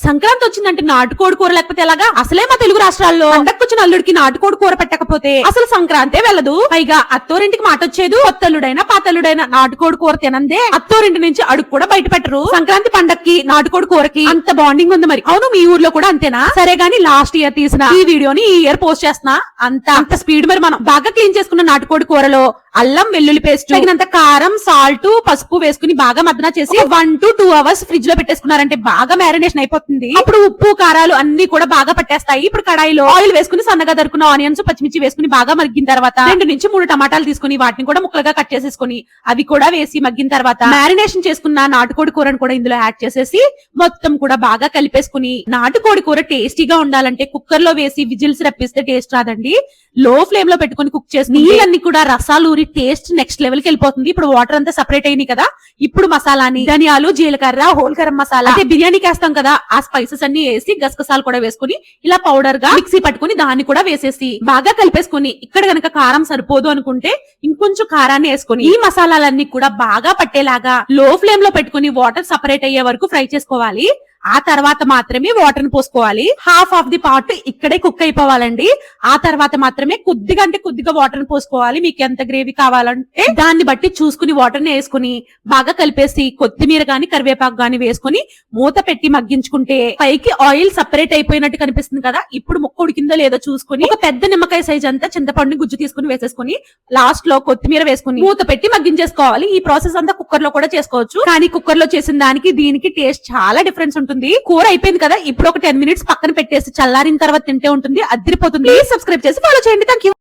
సంక్రాంతి వచ్చిందంటే నాటుకోడి కూర లేకపోతే ఎలాగా? అసలే మా తెలుగు రాష్ట్రాల్లో పండక్కొచ్చిన అల్లుడికి నాటుకోడి కూర పెట్టకపోతే అసలు సంక్రాంతే వెళ్ళదు. పైగా అత్తోరింటికి మాట వచ్చేదు కొత్తల్లుడైనా పాతల్లుడైనా నాటుకోడి కూర తినందే. అత్తోరింటి నుంచి అడుగు కూడా బయట పెట్టరు. సంక్రాంతి పండక్కి నాటుకోడి కూరకి అంత బాండింగ్ ఉంది మరి. అవును మీ ఊర్లో కూడా అంతేనా? సరే గానీ లాస్ట్ ఇయర్ తీసిన ఈ వీడియోని ఈ ఇయర్ పోస్ట్ చేస్తున్నా. అంత అంత స్పీడ్ మరి మనం. బాగా క్లీన్ చేసుకున్న నాటుకోడి కూరలో అల్లం వెల్లుల్లి పేస్ట్ తగినంత కారం సాల్ట్ పసుపు వేసుకుని బాగా మద్దన చేసి వన్ టు టూ అవర్స్ ఫ్రిడ్జ్లో పెట్టేసుకున్నారంటే బాగా మ్యారినేషన్ అయిపోతుంది. అప్పుడు ఉప్పు కారాలు అన్ని కూడా బాగా పట్టేస్తాయి. ఇప్పుడు కడాయిలో ఆయిల్ వేసుకుని సన్నగా దొరుకున్న ఆనియన్స్ పచ్చిమిర్చి వేసుకుని బాగా మగ్గిన తర్వాత రెండు నుంచి మూడు టమాటాలు తీసుకుని వాటిని కూడా ముక్కలుగా కట్ చేసేసుకుని అవి కూడా వేసి మగ్గిన తర్వాత మ్యారినేషన్ చేసుకున్న నాటుకోడి కూరను కూడా ఇందులో యాడ్ చేసేసి మొత్తం కూడా బాగా కలిపేసుకుని నాటుకోడి కూర టేస్టీగా ఉండాలంటే కుక్కర్లో వేసి విజిల్స్ రప్పిస్తే టేస్ట్ రాదండి. లో ఫ్లేమ్లో పెట్టుకుని కుక్ చేసి నీళ్ళన్ని కూడా రసాలు ఊరి టేస్ట్ నెక్స్ట్ లెవెల్కి వెళ్ళిపోతుంది. ఇప్పుడు వాటర్ అంతా సెపరేట్ అయింది కదా. ఇప్పుడు మసాలాని ధనియాలు జీలకర్ర హోల్కరం మసాలా అంటే బిర్యానీకి వేస్తాం కదా ఆ స్పైసెస్ అన్ని వేసి గసగసాలు కూడా వేసుకుని ఇలా పౌడర్గా మిక్సీ పట్టుకుని దాన్ని కూడా వేసేసి బాగా కలిపేసుకుని ఇక్కడ గనక కారం సరిపోదు అనుకుంటే ఇంకొంచెం కారాన్ని వేసుకుని ఈ మసాలాలన్నీ కూడా బాగా పట్టేలాగా లో ఫ్లేమ్లో పెట్టుకుని వాటర్ సపరేట్ అయ్యే వరకు ఫ్రై చేసుకోవాలి. ఆ తర్వాత మాత్రమే వాటర్ని పోసుకోవాలి. హాఫ్ ఆఫ్ ది పార్ట్ ఇక్కడే కుక్ అయిపోవాలండి. ఆ తర్వాత మాత్రమే కొద్దిగా అంటే కొద్దిగా వాటర్ని పోసుకోవాలి. మీకు ఎంత గ్రేవీ కావాలంటే దాన్ని బట్టి చూసుకుని వాటర్ని వేసుకుని బాగా కలిపేసి కొత్తిమీర గాని కరివేపాకు గాని వేసుకుని మూత పెట్టి మగ్గించుకుంటే పైకి ఆయిల్ సపరేట్ అయిపోయినట్టు కనిపిస్తుంది కదా? ఇప్పుడు ముక్క ఉడికిందో లేదో చూసుకుని ఒక పెద్ద నిమ్మకాయ సైజ్ అంతా చింతపండుని గుజ్జు తీసుకుని వేసేసుకుని లాస్ట్లో కొత్తిమీర వేసుకుని మూత పెట్టి మగ్గించేసుకోవాలి. ఈ ప్రాసెస్ అంతా కుక్కర్లో కూడా చేసుకోవచ్చు. కానీ కుక్కర్లో చేసిన దానికి దీనికి టేస్ట్ చాలా డిఫరెన్స్ ఉంటుంది. కూర అయిపోయింది కదా ఇప్పుడు ఒక టెన్ మినిట్స్ పక్కన పెట్టేసి చల్లారిన తర్వాత తింటే ఉంటుంది అదిరిపోతుంది. సబ్స్క్రైబ్ చేసి ఫాలో చేయండి. థ్యాంక్